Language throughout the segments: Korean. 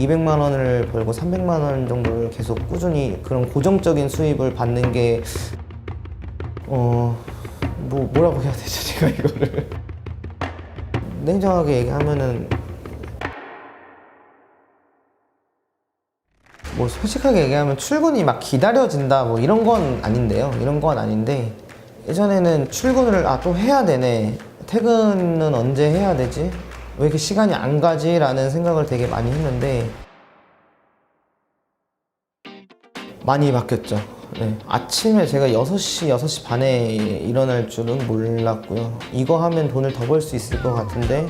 200만 원을 벌고 300만 원 정도를 계속 꾸준히 그런 고정적인 수입을 받는 게 어, 뭐, 뭐라고 해야 되죠, 제가 이거를. 냉정하게 얘기하면은, 뭐, 솔직하게 얘기하면 출근이 막 기다려진다, 뭐, 이런 건 아닌데요. 이런 건 아닌데, 예전에는 출근을, 아, 또 해야 되네. 퇴근은 언제 해야 되지? 왜 이렇게 시간이 안 가지? 라는 생각을 되게 많이 했는데, 많이 바뀌었죠. 네. 아침에 제가 6시, 6시 반에 일어날 줄은 몰랐고요. 이거 하면 돈을 더 벌 수 있을 것 같은데,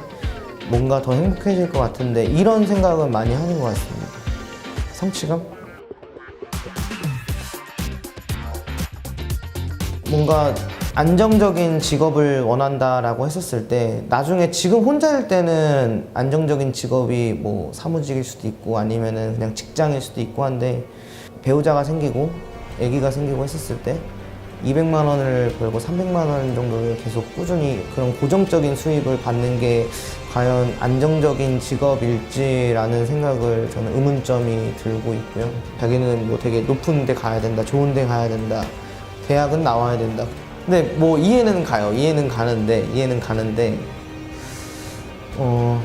뭔가 더 행복해질 것 같은데, 이런 생각은 많이 하는 것 같습니다. 성취감? 뭔가 안정적인 직업을 원한다라고 했었을 때 나중에 지금 혼자일 때는 안정적인 직업이 뭐 사무직일 수도 있고 아니면은 그냥 직장일 수도 있고 한데 배우자가 생기고 아기가 생기고 했었을 때 200만 원을 벌고 300만 원 정도를 계속 꾸준히 그런 고정적인 수입을 받는 게 과연 안정적인 직업일지라는 생각을 저는 의문점이 들고 있고요. 자기는 뭐 되게 높은 데 가야 된다, 좋은 데 가야 된다, 대학은 나와야 된다. 근데 뭐 이해는 가요. 이해는 가는데 이해는 가는데 어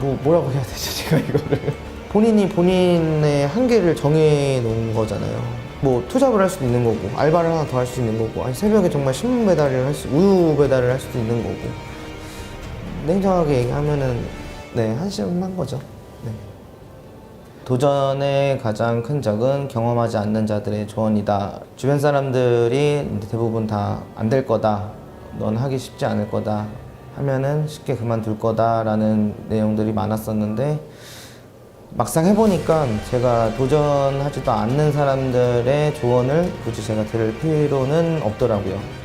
뭐 뭐라고 해야 되죠 제가 이거를 본인이 본인의 한계를 정해 놓은 거잖아요. 뭐 투잡을 할 수도 있는 거고 알바를 하나 더 할 수 있는 거고 아니 새벽에 정말 신문 배달을 할 수 우유 배달을 할 수도 있는 거고 냉정하게 얘기하면은 네 한심한 거죠. 네. 도전의 가장 큰 적은 경험하지 않는 자들의 조언이다. 주변 사람들이 대부분 다 안 될 거다. 넌 하기 쉽지 않을 거다. 하면은 쉽게 그만둘 거다라는 내용들이 많았었는데 막상 해보니까 제가 도전하지도 않는 사람들의 조언을 굳이 제가 들을 필요는 없더라고요.